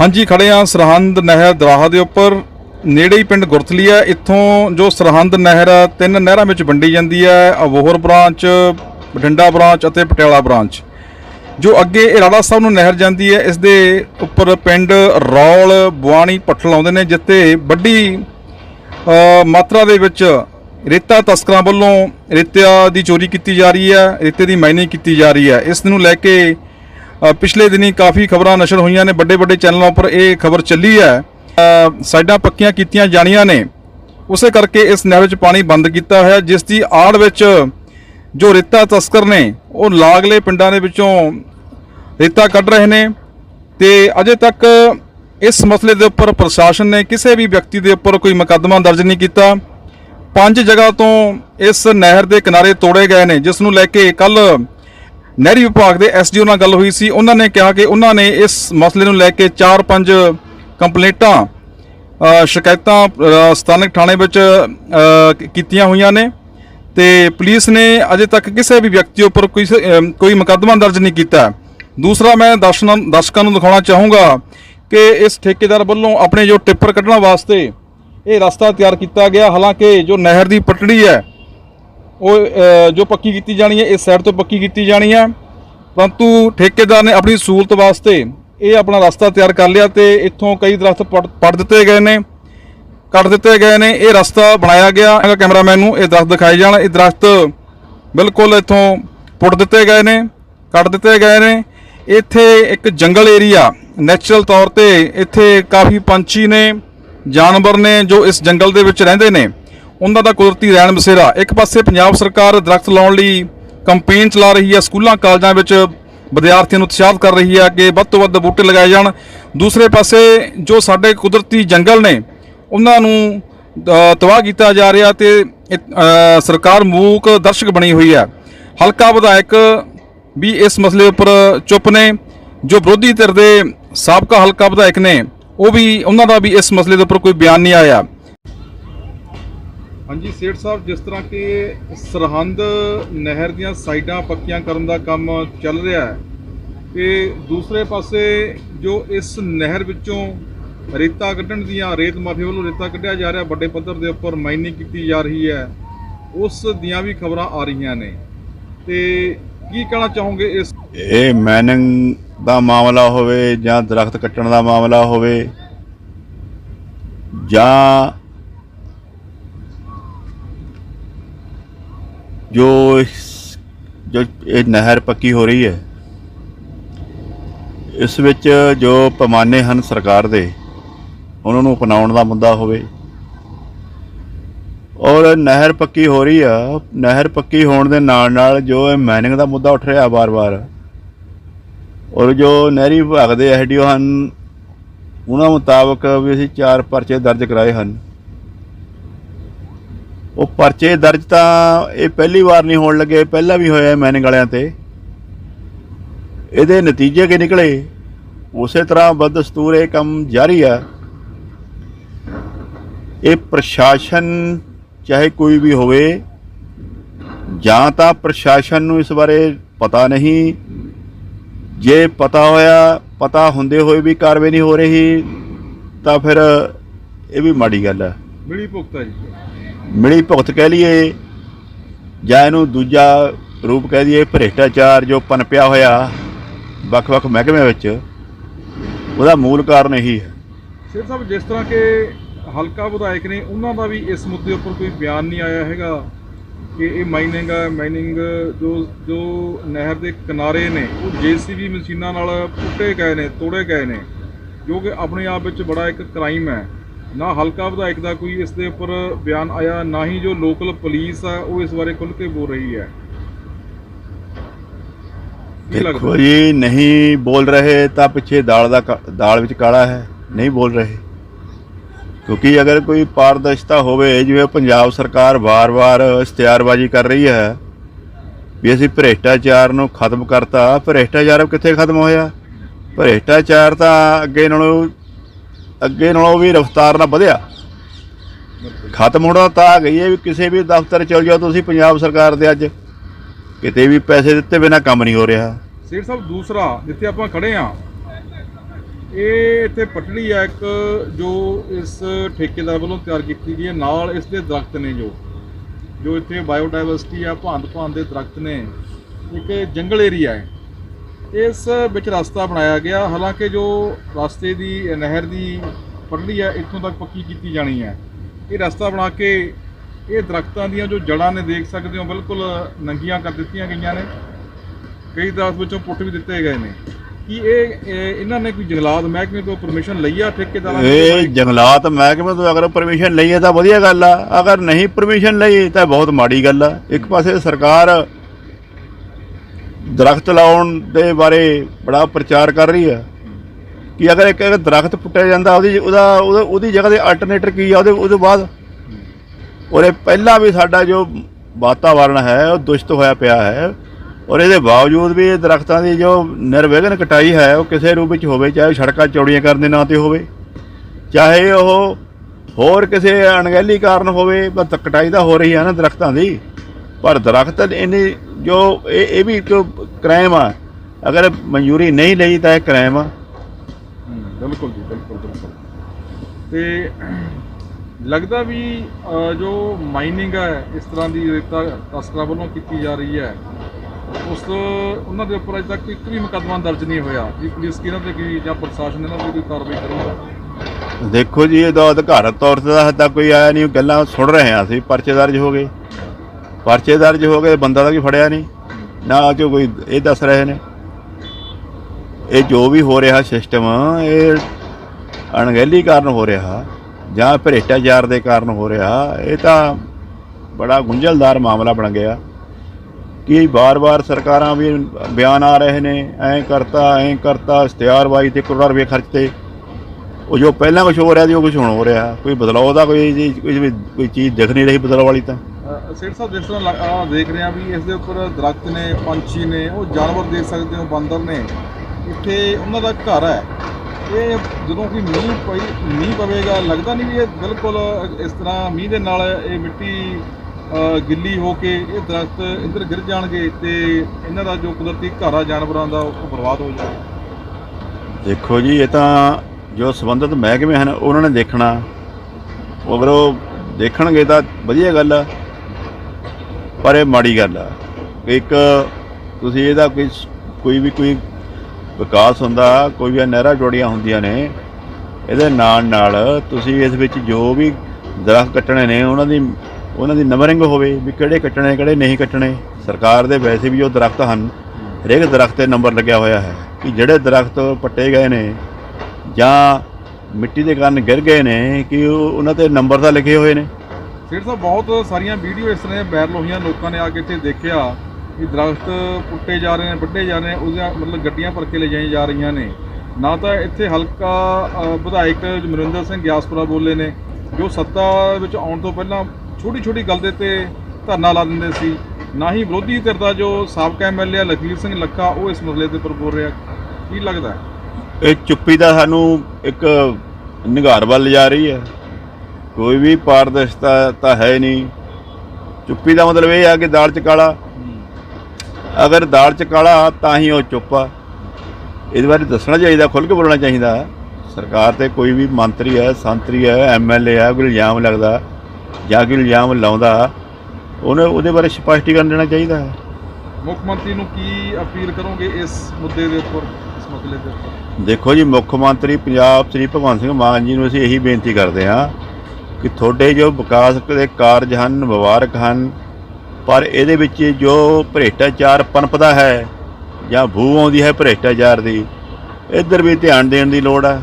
ਹਾਂਜੀ ਖੜੇ ਆ ਸਰਹੰਦ ਨਹਿਰ ਦਰਾਹਾ ਦੇ ਉੱਪਰ। ਨੇੜੇ ਹੀ ਪਿੰਡ ਗੁਰਥਲੀ ਹੈ। ਇੱਥੋਂ ਜੋ ਸਰਹੰਦ ਨਹਿਰ ਆ, ਤਿੰਨ ਨਹਿਰਾਂ ਵਿੱਚ ਵੰਡੀ ਜਾਂਦੀ ਹੈ। ਅਬੋਹਰ ਬ੍ਰਾਂਚ ਬਠਿੰਡਾ ਬ੍ਰਾਂਚ ਅਤੇ ਪਟਿਆਲਾ ਬ੍ਰਾਂਚ। ਜੋ ਅੱਗੇ ਇਰਾੜਾ ਸਾਹਿਬ ਨੂੰ ਨਹਿਰ ਜਾਂਦੀ ਹੈ ਇਸ ਦੇ ਉੱਪਰ ਪਿੰਡ ਰੌਲ ਬੁਆਣੀ ਪੱਠਲ ਆਉਂਦੇ ਨੇ ਜਿੱਥੇ ਵੱਡੀ ਮਾਤਰਾ ਦੇ ਵਿੱਚ ਰੇਤਾ ਤਸਕਰਾਂ ਵੱਲੋਂ ਰੇਤਿਆ ਦੀ ਚੋਰੀ ਕੀਤੀ ਜਾ ਰਹੀ ਹੈ ਰੇਤੇ ਦੀ ਮਾਈਨਿੰਗ ਕੀਤੀ ਜਾ ਰਹੀ ਹੈ। ਇਸ ਨੂੰ ਲੈ ਕੇ ਪਿਛਲੇ ਦਿਨੀ ਕਾਫੀ ਖਬਰਾਂ ਨਸ਼ਰ ਹੋਈਆਂ ਨੇ, ਵੱਡੇ ਵੱਡੇ ਚੈਨਲਾਂ ਉੱਪਰ ਇਹ ਖਬਰ ਚੱਲੀ ਹੈ। ਸਾਈਡਾਂ ਪੱਕੀਆਂ ਕੀਤੀਆਂ ਜਾਣੀਆਂ ਨੇ। ਉਸੇ ਕਰਕੇ ਇਸ ਨਹਿਰ ਵਿੱਚ ਪਾਣੀ ਬੰਦ ਕੀਤਾ ਹੋਇਆ, ਜਿਸ ਦੀ ਆੜ ਵਿੱਚ ਜੋ ਰੇਤਾ ਤਸਕਰ ਨੇ, ਉਹ ਲਾਗਲੇ ਪਿੰਡਾਂ ਦੇ ਵਿੱਚੋਂ ਰੇਤਾ ਕੱਢ ਰਹੇ ਨੇ ਤੇ ਅਜੇ ਤੱਕ ਇਸ ਮਸਲੇ ਦੇ ਉੱਪਰ ਪ੍ਰਸ਼ਾਸਨ ਨੇ ਕਿਸੇ ਵੀ ਵਿਅਕਤੀ ਦੇ ਉੱਪਰ ਕੋਈ ਮੁਕੱਦਮਾ ਦਰਜ ਨਹੀਂ ਕੀਤਾ। ਪੰਜ ਜਗ੍ਹਾ ਤੋਂ ਇਸ ਨਹਿਰ ਦੇ ਕਿਨਾਰੇ ਤੋੜੇ ਗਏ ਨੇ, ਜਿਸ ਨੂੰ ਲੈ ਕੇ ਕੱਲ ਨਹਿਰੀ ਵਿਭਾਗ ਦੇ ਐਸਡੀਓ ਨਾਲ ਗੱਲ ਹੋਈ ਸੀ। ਉਹਨਾਂ ਨੇ ਕਿਹਾ ਕਿ ਉਹਨਾਂ ਨੇ ਇਸ ਮਸਲੇ ਨੂੰ ਲੈ ਕੇ 4-5 ਕੰਪਲੇਂਟਾਂ ਸ਼ਿਕਾਇਤਾਂ ਸਥਾਨਕ ਥਾਣੇ ਵਿੱਚ ਕੀਤੀਆਂ ਹੋਈਆਂ ਨੇ ਤੇ ਪੁਲਿਸ ਨੇ ਅਜੇ ਤੱਕ ਕਿਸੇ ਵੀ ਵਿਅਕਤੀ ਉੱਪਰ ਕੋਈ ਕੋਈ ਮੁਕੱਦਮਾ ਦਰਜ ਨਹੀਂ ਕੀਤਾ। ਦੂਸਰਾ, ਮੈਂ ਦਰਸ਼ਨਾਂ, ਦਰਸ਼ਕਾਂ ਨੂੰ ਦਿਖਾਉਣਾ ਚਾਹੂੰਗਾ ਕਿ ਇਸ ਠੇਕੇਦਾਰ ਵੱਲੋਂ ਆਪਣੇ ਜੋ ਟਿੱਪਰ ਕੱਢਣ ਵਾਸਤੇ ਇਹ ਰਸਤਾ ਤਿਆਰ ਕੀਤਾ ਗਿਆ। ਹਾਲਾਂਕਿ ਜੋ ਨਹਿਰ ਦੀ ਪਟੜੀ ਹੈ ਉਹ ਜੋ ਪੱਕੀ ਕੀਤੀ ਜਾਣੀ ਹੈ, ਇਸ ਸਾਈਡ ਤੋਂ ਪੱਕੀ ਕੀਤੀ ਜਾਣੀ ਹੈ। ਪਰੰਤੂ ਠੇਕੇਦਾਰ ਨੇ ਆਪਣੀ ਸਹੂਲਤ ਵਾਸਤੇ ਇਹ ਆਪਣਾ ਰਸਤਾ ਤਿਆਰ ਕਰ ਲਿਆ ਤੇ ਇੱਥੋਂ ਕਈ ਦਰਖਤ ਪੜ ਪੱਟ ਦਿੱਤੇ ਗਏ ਨੇ, ਕੱਟ ਦਿੱਤੇ ਗਏ ਨੇ। ਇਹ ਰਸਤਾ ਬਣਾਇਆ ਗਿਆ। ਕੈਮਰਾਮੈਨ ਨੂੰ ਇਹ ਦਰਖਤ ਦਿਖਾਏ ਜਾਣ। ਇਹ ਦਰਖਤ ਬਿਲਕੁਲ ਇੱਥੋਂ ਪੁੱਟ ਦਿੱਤੇ ਗਏ ਨੇ, ਕੱਟ ਦਿੱਤੇ ਗਏ ਨੇ। ਇੱਥੇ ਇੱਕ ਜੰਗਲ ਏਰੀਆ ਨੈਚੁਰਲ ਤੌਰ ਤੇ ਇੱਥੇ ਕਾਫੀ ਪੰਛੀ ਨੇ, ਜਾਨਵਰ ਨੇ ਜੋ ਇਸ ਜੰਗਲ ਦੇ ਵਿੱਚ ਰਹਿੰਦੇ ਨੇ। ਉਹਨਾਂ ਦਾ ਕੁਦਰਤੀ ਰਹਿਣ ਬਸੇਰਾ। ਇੱਕ ਪਾਸੇ ਪੰਜਾਬ ਸਰਕਾਰ ਦਰਖਤ ਲਾਉਣ ਲਈ ਕੰਪੇਨ ਚਲਾ ਰਹੀ ਹੈ, ਸਕੂਲਾਂ, ਕਾਲਜਾਂ ਵਿੱਚ ਵਿਦਿਆਰਥੀਆਂ ਨੂੰ ਉਤਸ਼ਾਹਿਤ ਕਰ ਰਹੀ ਹੈ ਕਿ ਵੱਧ ਤੋਂ ਵੱਧ ਬੂਟੇ ਲਗਾਏ ਜਾਣ। ਦੂਸਰੇ ਪਾਸੇ ਜੋ ਸਾਡੇ ਕੁਦਰਤੀ ਜੰਗਲ ਨੇ, ਉਹਨਾਂ ਨੂੰ ਤਬਾਹ ਕੀਤਾ ਜਾ ਰਿਹਾ ਤੇ ਸਰਕਾਰ ਮੂਕ ਦਰਸ਼ਕ ਬਣੀ ਹੋਈ ਹੈ। ਹਲਕਾ ਵਿਧਾਇਕ ਵੀ ਇਸ ਮਸਲੇ ਉੱਪਰ ਚੁੱਪ ਨੇ। ਜੋ ਵਿਰੋਧੀ ਧਿਰ ਦੇ ਸਾਬਕਾ ਹਲਕਾ ਵਿਧਾਇਕ ਨੇ, ਉਹ ਵੀ, ਉਹਨਾਂ ਦਾ ਵੀ ਇਸ ਮਸਲੇ ਦੇ ਉੱਪਰ ਕੋਈ ਬਿਆਨ ਨਹੀਂ ਆਇਆ। ਹਾਂਜੀ, ਸੇਠ ਸਾਹਿਬ, ਜਿਸ ਤਰ੍ਹਾਂ ਕਿ ਸਰਹੰਦ ਨਹਿਰ ਦੀਆਂ ਸਾਈਡਾਂ ਪੱਕੀਆਂ ਕਰਨ ਦਾ ਕੰਮ ਚੱਲ ਰਿਹਾ ਹੈ, ਤੇ ਦੂਸਰੇ ਪਾਸੇ ਜੋ ਇਸ ਨਹਿਰ ਵਿੱਚੋਂ ਰੇਤਾ ਕੱਢਣ ਦੀਆਂ, ਰੇਤ ਮਾਫੀਆ ਵੱਲੋਂ ਰੇਤਾ ਕੱਢਿਆ ਜਾ ਰਿਹਾ, ਵੱਡੇ ਪੱਧਰ ਦੇ ਉੱਪਰ ਮਾਈਨਿੰਗ ਕੀਤੀ ਜਾ ਰਹੀ ਹੈ, ਉਸ ਦੀਆਂ ਵੀ ਖਬਰਾਂ ਆ ਰਹੀਆਂ ਨੇ। ਤੇ ਕੀ ਕਹਿਣਾ ਚਾਹੋਗੇ ਇਸ? ਇਹ ਮਾਈਨਿੰਗ ਦਾ ਮਾਮਲਾ ਹੋਵੇ ਜਾਂ ਦਰਖਤ ਕੱਟਣ ਦਾ ਮਾਮਲਾ ਹੋਵੇ ਜਾਂ ਜੋ ਇਸ- ਜੋ ਇਹ ਨਹਿਰ ਪੱਕੀ ਹੋ ਰਹੀ ਹੈ, ਇਸ ਵਿੱਚ ਜੋ ਪੈਮਾਨੇ ਹਨ ਸਰਕਾਰ ਦੇ, ਉਹਨਾਂ ਨੂੰ ਅਪਣਾਉਣ ਦਾ ਮੁੱਦਾ ਹੋਵੇ। ਔਰ ਨਹਿਰ ਪੱਕੀ ਹੋ ਰਹੀ ਆ, ਨਹਿਰ ਪੱਕੀ ਹੋਣ ਦੇ ਨਾਲ ਨਾਲ ਜੋ ਇਹ ਮਾਈਨਿੰਗ ਦਾ ਮੁੱਦਾ ਉੱਠ ਰਿਹਾ ਬਾਰ-ਬਾਰ, ਔਰ ਜੋ ਨਹਿਰੀ ਵਿਭਾਗ ਦੇ ਐਸਡੀਓ ਹਨ, ਉਹਨਾਂ ਮੁਤਾਬਕ ਵੀ ਅਸੀਂ ਚਾਰ ਪਰਚੇ ਦਰਜ ਕਰਾਏ ਹਨ। ਉਹ ਪਰਚੇ ਦਰਜ ਤਾਂ ਇਹ ਪਹਿਲੀ ਵਾਰ ਨਹੀਂ ਹੋਣ ਲੱਗੇ, ਪਹਿਲਾਂ ਵੀ ਹੋਇਆ ਮਾਈਨਿੰਗ ਵਾਲਿਆਂ ਤੇ। ਇਹਦੇ ਨਤੀਜੇ ਕੀ ਨਿਕਲੇ? ਉਸੇ ਤਰ੍ਹਾਂ ਬਦਸਤੂਰ ਇਹ ਕੰਮ ਜਾਰੀ ਆ। ਇਹ ਪ੍ਰਸ਼ਾਸਨ ਚਾਹੇ ਕੋਈ ਵੀ ਹੋਵੇ, ਜਾਂ ਤਾਂ ਪ੍ਰਸ਼ਾਸਨ ਨੂੰ ਇਸ ਬਾਰੇ ਪਤਾ ਨਹੀਂ। ਜੇ ਪਤਾ ਹੋਇਆ, ਪਤਾ ਹੁੰਦੇ ਹੋਏ ਵੀ ਕਾਰਵਾਈ ਨਹੀਂ ਹੋ ਰਹੀ, ਤਾਂ ਫਿਰ ਇਹ ਵੀ ਮਾੜੀ ਗੱਲ ਹੈ ਮਿਲੀ ਭੁਗਤਾ ਜੀ। ਮਿਲੀ ਭੁਗਤ ਕਹਿ ਲਈਏ, ਜਾਂ ਇਹਨੂੰ ਦੂਜਾ ਰੂਪ ਕਹਿ ਦਈਏ, ਭ੍ਰਿਸ਼ਟਾਚਾਰ ਜੋ ਪਨਪਿਆ ਹੋਇਆ ਵੱਖ-ਵੱਖ ਮਹਿਕਮਿਆਂ ਵਿੱਚ, ਉਹਦਾ ਮੂਲ ਕਾਰਨ ਇਹੀ ਹੈ। ਸਿਰ ਸਾਹਿਬ, ਜਿਸ ਤਰ੍ਹਾਂ ਕਿ ਹਲਕਾ ਵਿਧਾਇਕ ਨੇ, ਉਹਨਾਂ ਦਾ ਵੀ ਇਸ ਮੁੱਦੇ ਉੱਪਰ ਕੋਈ ਬਿਆਨ ਨਹੀਂ ਆਇਆ ਹੈਗਾ ਕਿ ਇਹ ਮਾਈਨਿੰਗ ਹੈ, ਮਾਈਨਿੰਗ ਜੋ ਜੋ ਨਹਿਰ ਦੇ ਕਿਨਾਰੇ ਨੇ, ਉਹ ਜੀਸੀਬੀ ਮਸ਼ੀਨਾਂ ਨਾਲ ਪੁੱਟੇ ਗਏ ਨੇ, ਤੋੜੇ ਗਏ ਨੇ, ਜੋ ਕਿ ਆਪਣੇ ਆਪ ਵਿੱਚ ਬੜਾ ਇੱਕ ਕ੍ਰਾਈਮ ਹੈ। ਨਾ ਹਲਕਾ ਵਿਧਾਇਕ ਦਾ ਕੋਈ ਇਸ ਦੇ ਉੱਪਰ ਬਿਆਨ ਆਇਆ, ਨਾ ਹੀ ਜੋ ਲੋਕਲ ਪੁਲਿਸ ਆ, ਉਹ ਇਸ ਬਾਰੇ ਖੁੱਲ੍ਹ ਕੇ ਬੋਲ ਰਹੀ ਹੈ। ਦੇਖੋ ਜੀ, ਨਹੀਂ ਬੋਲ ਰਹੇ ਤਾਂ ਪਿੱਛੇ ਦਾਲ ਦਾ ਦਾਲ ਵਿੱਚ ਕਾਲਾ ਹੈ, ਨਹੀਂ ਬੋਲ ਰਹੇ। ਕਿਉਂਕਿ ਅਗਰ ਕੋਈ ਪਾਰਦਰਸ਼ਤਾ ਹੋਵੇ, ਜਿਵੇਂ ਪੰਜਾਬ ਸਰਕਾਰ ਵਾਰ-ਵਾਰ ਇਸ਼ਤਿਹਾਰਬਾਜ਼ੀ ਕਰ ਰਹੀ ਹੈ, ਵੀ ਅਸੀਂ ਭ੍ਰਿਸ਼ਟਾਚਾਰ ਨੂੰ ਖਤਮ ਕਰਤਾ, ਭ੍ਰਿਸ਼ਟਾਚਾਰ ਕਿੱਥੇ ਖਤਮ ਹੋਇਆ? ਭ੍ਰਿਸ਼ਟਾਚਾਰ ਤਾਂ ਅੱਗੇ ਨਾਲੋਂ ਅੱਗੇ ਨਾਲੋਂ ਵੀ ਰਫ਼ਤਾਰ ਨਾਲ ਵਧਿਆ। ਖਤਮ ਹੋਣਾ ਤਾਂ ਆ ਗਈ ਹੈ ਵੀ ਕਿਸੇ ਵੀ ਦਫ਼ਤਰ ਚਲ ਜਾਓ ਤੁਸੀਂ, ਪੰਜਾਬ ਸਰਕਾਰ ਦੇ ਅੱਜ। ਕਿਤੇ ਵੀ ਪੈਸੇ ਦਿੱਤੇ ਬਿਨਾ ਕੰਮ ਨਹੀਂ ਹੋ ਰਿਹਾ। ਸੇਠ ਸਾਹਿਬ, ਦੂਸਰਾ, ਜਿੱਥੇ ਆਪਾਂ ਖੜੇ ਆ ਇਹ ਇੱਥੇ ਪਟੜੀ ਆ ਇੱਕ ਜੋ ਇਸ ਠੇਕੇਦਾਰ ਵੱਲੋਂ ਤਿਆਰ ਕੀਤੀ ਗਈ ਹੈ। ਨਾਲ ਇਸ ਦੇ ਦਰਖਤ ਨੇ ਜੋ ਜੋ ਇੱਥੇ ਬਾਇਓਡਾਇਵਰਸਿਟੀ ਆ ਭਾਂਤ ਭਾਂਤ ਦੇ ਦਰਖਤ ਨੇ। ਇੱਕ ਜੰਗਲ ਏਰੀਆ ਹੈ। ਇਸ ਵਿੱਚ ਰਸਤਾ ਬਣਾਇਆ ਗਿਆ। ਹਾਲਾਂਕਿ ਜੋ ਰਸਤੇ ਦੀ, ਨਹਿਰ ਦੀ ਪਟੜੀ ਹੈ, ਇੱਥੋਂ ਤੱਕ ਪੱਕੀ ਕੀਤੀ ਜਾਣੀ ਹੈ। ਇਹ ਰਸਤਾ ਬਣਾ ਕੇ ਇਹ ਦਰਖਤਾਂ ਦੀਆਂ ਜੋ ਜੜਾਂ ਨੇ ਦੇਖ ਸਕਦੇ ਹੋ, ਬਿਲਕੁਲ ਨੰਗੀਆਂ ਕਰ ਦਿੱਤੀਆਂ ਗਈਆਂ ਨੇ। ਕਈ ਦਰਖਤ ਵਿੱਚੋਂ ਪੁੱਟ ਵੀ ਦਿੱਤੇ ਗਏ ਨੇ। ਕੀ ਇਹ- ਇਹਨਾਂ ਨੇ ਕੋਈ ਜੰਗਲਾਤ ਮਹਿਕਮੇ ਤੋਂ ਪਰਮਿਸ਼ਨ ਲਈ ਆ ਠੇਕੇਦਾਰਾਂ ਇਹ ਜੰਗਲਾਤ ਮਹਿਕਮੇ ਤੋਂ ਅਗਰ ਪਰਮਿਸ਼ਨ ਲਈ ਹੈ ਤਾਂ ਵਧੀਆ ਗੱਲ ਆ। ਅਗਰ ਨਹੀਂ ਪਰਮਿਸ਼ਨ ਲਈ ਤਾਂ ਬਹੁਤ ਮਾੜੀ ਗੱਲ ਆ। ਇੱਕ ਪਾਸੇ ਸਰਕਾਰ ਦਰਖਤ ਲਾਉਣ ਦੇ ਬਾਰੇ ਬੜਾ ਪ੍ਰਚਾਰ ਕਰ ਰਹੀ ਆ ਕਿ ਅਗਰ ਇੱਕ ਇੱਕ ਦਰਖਤ ਪੁੱਟਿਆ ਜਾਂਦਾ, ਉਹਦੀ ਉਹਦਾ, ਉਹਦਾ- ਉਹਦੀ ਜਗ੍ਹਾ ਤੇ ਅਲਟਰਨੇਟਰ ਕੀ ਆ, ਉਹਦੇ ਉਹਦੇ ਬਾਅਦ? ਔਰ ਇਹ ਪਹਿਲਾਂ ਵੀ ਸਾਡਾ ਜੋ ਵਾਤਾਵਰਣ ਹੈ, ਉਹ ਦੁਸ਼ਟ ਹੋਇਆ ਪਿਆ ਹੈ। ਔਰ ਇਹਦੇ ਬਾਵਜੂਦ ਵੀ ਇਹ ਦਰਖਤਾਂ ਦੀ ਜੋ ਨਿਰਵਿਘਨ ਕਟਾਈ ਹੈ, ਉਹ ਕਿਸੇ ਰੂਪ ਵਿੱਚ ਹੋਵੇ, ਚਾਹੇ ਸੜਕਾਂ ਚੌੜੀਆਂ ਕਰਨ ਦੇ ਨਾਂ ਤੇ ਹੋਵੇ, ਚਾਹੇ ਉਹ ਹੋਰ ਕਿਸੇ ਅਣਗਹਿਲੀ ਕਾਰਨ ਹੋਵੇ, ਪਰ ਕਟਾਈ ਤਾਂ ਹੋ ਰਹੀ ਹੈ ਨਾ ਦਰਖਤਾਂ ਦੀ। ਪਰ ਦਰਖਤ ਇੰਨੀ ਜੋ ਇਹ ਇਹ ਵੀ ਇੱਕ ਕ੍ਰਾਈਮ ਆ। ਅਗਰ ਮਨਜ਼ੂਰੀ ਨਹੀਂ ਲਈ ਤਾਂ ਇਹ ਕ੍ਰਾਈਮ ਆ। ਬਿਲਕੁਲ ਜੀ ਬਿਲਕੁਲ ਬਿਲਕੁਲ। ਤੇ ਲੱਗਦਾ ਵੀ ਜੋ ਮਾਈਨਿੰਗ ਹੈ ਇਸ ਤਰ੍ਹਾਂ ਦੀ ਰੇਤਾ ਤਸਕਰਾਂ ਵੱਲੋਂ ਕੀਤੀ ਜਾ ਰਹੀ ਹੈ ਉਸ ਉਹਨਾਂ ਦੇ ਉੱਪਰ ਅਜੇ ਤੱਕ ਇੱਕ ਵੀ ਮੁਕੱਦਮਾ ਦਰਜ ਨਹੀਂ ਹੋਇਆ। ਵੀ ਪੁਲਿਸ ਕਿਹਨਾਂ ਤੇ ਕੀ ਜਾਂ ਪ੍ਰਸ਼ਾਸਨ ਇਹਨਾਂ ਤੇ ਕੋਈ ਕਾਰਵਾਈ ਕਰੂਗਾ? ਦੇਖੋ ਜੀ ਇਹਦਾ ਅਧਿਕਾਰਤ ਤੌਰ ਤੇ ਤਾਂ ਕੋਈ ਆਇਆ ਨਹੀਂ ਗੱਲਾਂ ਸੁਣ ਰਹੇ ਹਾਂ ਅਸੀਂ ਪਰਚੇ ਦਰਜ ਹੋ ਗਏ। ਪਰਚੇ ਦਰਜ ਹੋ ਗਏ, ਬੰਦਾ ਤਾਂ ਕੀ ਫੜਿਆ ਨਹੀਂ। ਨਾ ਜੋ ਕੋਈ ਇਹ ਦੱਸ ਰਹੇ ਨੇ? ਇਹ ਜੋ ਵੀ ਹੋ ਰਿਹਾ ਸਿਸਟਮ ਇਹ ਅਣਗਹਿਲੀ ਕਾਰਨ ਹੋ ਰਿਹਾ, ਜਾਂ ਭ੍ਰਿਸ਼ਟਾਚਾਰ ਦੇ ਕਾਰਨ ਹੋ ਰਿਹਾ, ਇਹ ਤਾਂ ਬੜਾ ਗੁੰਝਲਦਾਰ ਮਾਮਲਾ ਬਣ ਗਿਆ। ਕਿ ਵਾਰ-ਵਾਰ ਸਰਕਾਰਾਂ ਵੀ ਬਿਆਨ ਆ ਰਹੇ ਨੇ, ਐਂ ਕਰਤਾ ਐਂ ਕਰਤਾ, ਇਸ਼ਤਿਹਾਰਬਾਜ਼ੀ ਤੇ ਕਰੋੜਾਂ ਰੁਪਏ ਖਰਚਤੇ ਉਹ ਜੋ ਪਹਿਲਾਂ ਕੁਝ ਹੋ ਰਿਹਾ ਸੀ, ਉਹ ਕੁਝ ਹੁਣ ਹੋ ਰਿਹਾ। ਕੋਈ ਬਦਲਾਅ ਦਾ ਕੋਈ ਕੋਈ ਵੀ- ਕੋਈ ਚੀਜ਼ ਦਿਖ ਨਹੀਂ ਰਹੀ ਬਦਲਾਅ ਵਾਲੀ ਤਾਂ। ਸੇਠ ਸਾਹਿਬ, ਜਿਸ ਤਰ੍ਹਾਂ ਲੱਗ- ਆਹ ਦੇਖ ਰਹੇ ਆ ਵੀ ਇਸ ਦੇ ਉੱਪਰ ਦਰਖਤ ਨੇ, ਪੰਛੀ ਨੇ, ਉਹ ਜਾਨਵਰ ਦੇਖ ਸਕਦੇ ਹੋ, ਬਾਂਦਰ ਨੇ, ਇੱਥੇ ਉਹਨਾਂ ਦਾ ਘਰ ਹੈ। ਇਹ ਜਦੋਂ ਕਿ ਮੀਂਹ ਪਈ, ਮੀਂਹ ਪਵੇਗਾ, ਲੱਗਦਾ ਨਹੀਂ ਵੀ ਇਹ ਬਿਲਕੁਲ ਇਸ ਤਰ੍ਹਾਂ ਮੀਂਹ ਦੇ ਨਾਲ ਇਹ ਮਿੱਟੀ ਗਿੱਲੀ ਹੋ ਕੇ ਇਹ ਦਰਖਤ ਇੱਧਰ ਗਿਰ ਜਾਣਗੇ ਤੇ ਇਹਨਾਂ ਦਾ ਜੋ ਕੁਦਰਤੀ ਘਰ ਆ, ਜਾਨਵਰਾਂ ਦਾ, ਉਹ ਬਰਬਾਦ ਹੋ ਜਾਏਗਾ ਦੇਖੋ ਜੀ, ਇਹ ਤਾਂ ਜੋ ਸੰਬੰਧਿਤ ਮਹਿਕਮੇ ਹਨ, ਉਹਨਾਂ ਨੇ ਦੇਖਣਾ। ਅਗਰ ਉਹ ਦੇਖਣਗੇ ਤਾਂ ਵਧੀਆ ਗੱਲ ਆ। ਪਰ ਇਹ ਮਾੜੀ ਗੱਲ ਆ। ਇੱਕ ਤੁਸੀਂ ਇਹਦਾ ਕੋਈ ਕੋਈ ਵੀ ਕੋਈ ਵਿਕਾਸ ਹੁੰਦਾ, ਕੋਈ ਵੀ ਨਹਿਰਾਂ ਜੋੜੀਆਂ ਹੁੰਦੀਆਂ ਨੇ, ਇਹਦੇ ਨਾਲ ਨਾਲ ਤੁਸੀਂ ਇਸ ਵਿੱਚ ਜੋ ਵੀ ਦਰਖਤ ਕੱਟਣੇ ਨੇ, ਉਹਨਾਂ ਦੀ ਉਹਨਾਂ ਦੀ ਨੰਬਰਿੰਗ ਹੋਵੇ ਵੀ ਕਿਹੜੇ ਕੱਟਣੇ, ਕਿਹੜੇ ਨਹੀਂ ਕੱਟਣੇ। ਸਰਕਾਰ ਦੇ ਵੈਸੇ ਵੀ ਜੋ ਦਰਖਤ ਹਨ, ਹਰੇਕ ਦਰਖਤ ਤੇ ਨੰਬਰ ਲੱਗਿਆ ਹੋਇਆ ਹੈ ਕਿ ਜਿਹੜੇ ਦਰਖਤ ਪੱਟੇ ਗਏ ਨੇ ਜਾਂ ਮਿੱਟੀ ਦੇ ਕਾਰਨ ਗਿਰ ਗਏ ਨੇ, ਕਿ ਉਹਨਾਂ ਤੇ ਨੰਬਰ ਤਾਂ ਲਿਖੇ ਹੋਏ ਨੇ। ਸੇਠ ਸਾਹਿਬ ਬਹੁਤ ਸਾਰੀਆਂ ਵੀਡੀਓ ਇਸ ਤਰ੍ਹਾਂ ਵਾਇਰਲ ਹੋਈਆਂ, ਲੋਕਾਂ ਨੇ ਆ ਕੇ ਇੱਥੇ ਦੇਖਿਆ ਕਿ ਦਰਖਤ ਪੁੱਟੇ ਜਾ ਰਹੇ ਨੇ, ਵੱਢੇ ਜਾ ਰਹੇ ਨੇ ਉਹਦੀਆਂ ਮਤਲਬ ਗੱਡੀਆਂ ਭਰ ਕੇ ਲਿਜਾਈਆਂ ਜਾ ਰਹੀਆਂ ਨੇ। ਨਾ ਤਾਂ ਇੱਥੇ ਹਲਕਾ ਵਿਧਾਇਕ ਮਨਿੰਦਰ ਸਿੰਘ ਗਿਆਸਪੁਰਾ ਬੋਲੇ ਨੇ, ਜੋ ਸੱਤਾ ਵਿੱਚ ਆਉਣ ਤੋਂ ਪਹਿਲਾਂ ਛੋਟੀ ਛੋਟੀ ਗੱਲ ਦੇ ਤੇ ਧਰਨਾ ਲਾ ਦਿੰਦੇ ਸੀ। ਨਾ ਹੀ ਵਿਰੋਧੀ ਧਿਰ ਦਾ ਜੋ ਸਾਬਕਾ ਐਮਐਲਏ ਲਖਵੀਰ ਸਿੰਘ ਲੱਖਾ, ਉਹ ਇਸ ਮਸਲੇ ਦੇ ਉੱਪਰ ਬੋਲ ਰਿਹਾ। ਕੀ ਲੱਗਦਾ ਇਹ ਚੁੱਪੀ ਦਾ ਸਾਨੂੰ ਇੱਕ ਨਿਗਾਰ ਵੱਲ ਜਾ ਰਹੀ ਹੈ। ਕੋਈ ਵੀ ਪਾਰਦਰਸ਼ਤਾ ਤਾਂ ਹੈ ਨਹੀਂ। ਚੁੱਪੀ ਦਾ ਮਤਲਬ ਇਹ ਆ ਕਿ ਦਾਲ ਚ ਕਾਲਾ। ਅਗਰ ਦਾਲ ਚ ਕਾਲਾ ਤਾਂ ਹੀ ਉਹ ਚੁੱਪ ਆ। ਇਹਦੇ ਬਾਰੇ ਦੱਸਣਾ ਚਾਹੀਦਾ ਖੁੱਲ੍ਹ ਕੇ ਬੋਲਣਾ ਚਾਹੀਦਾ। ਸਰਕਾਰ ਤੇ ਕੋਈ ਵੀ ਮੰਤਰੀ ਹੈ ਸੰਤਰੀ ਹੈ ਐਮਐਲਏ ਹੈ ਕੋਈ ਇਲਜ਼ਾਮ ਲੱਗਦਾ ਜਾਂ ਕੋਈ ਇਲਜ਼ਾਮ ਲਾਉਂਦਾ ਉਹਨੇ ਉਹਦੇ ਬਾਰੇ ਸਪਸ਼ਟੀਕਰਨ ਦੇਣਾ ਚਾਹੀਦਾ ਹੈ। ਮੁੱਖ ਮੰਤਰੀ ਨੂੰ ਕੀ ਅਪੀਲ ਕਰੋਗੇ ਇਸ ਮੁੱਦੇ ਦੇ ਉੱਪਰ ਇਸ ਮਸਲੇ ਦੇ ਉੱਪਰ? ਦੇਖੋ ਜੀ ਮੁੱਖ ਮੰਤਰੀ ਪੰਜਾਬ ਸ੍ਰੀ ਭਗਵੰਤ ਸਿੰਘ ਮਾਨ ਜੀ ਨੂੰ ਅਸੀਂ ਇਹੀ ਬੇਨਤੀ ਕਰਦੇ ਹਾਂ ਕਿ ਤੁਹਾਡੇ ਜੋ ਵਿਕਾਸ ਦੇ ਕਾਰਜ ਹਨ, ਮੁਬਾਰਕ ਹਨ, ਪਰ ਇਹਦੇ ਵਿੱਚ ਜੋ ਭ੍ਰਿਸ਼ਟਾਚਾਰ ਪਨਪਦਾ ਹੈ ਜਾਂ ਭੂ ਆਉਂਦੀ ਹੈ ਭ੍ਰਿਸ਼ਟਾਚਾਰ ਦੀ, ਇੱਧਰ ਵੀ ਧਿਆਨ ਦੇਣ ਦੀ ਲੋੜ ਹੈ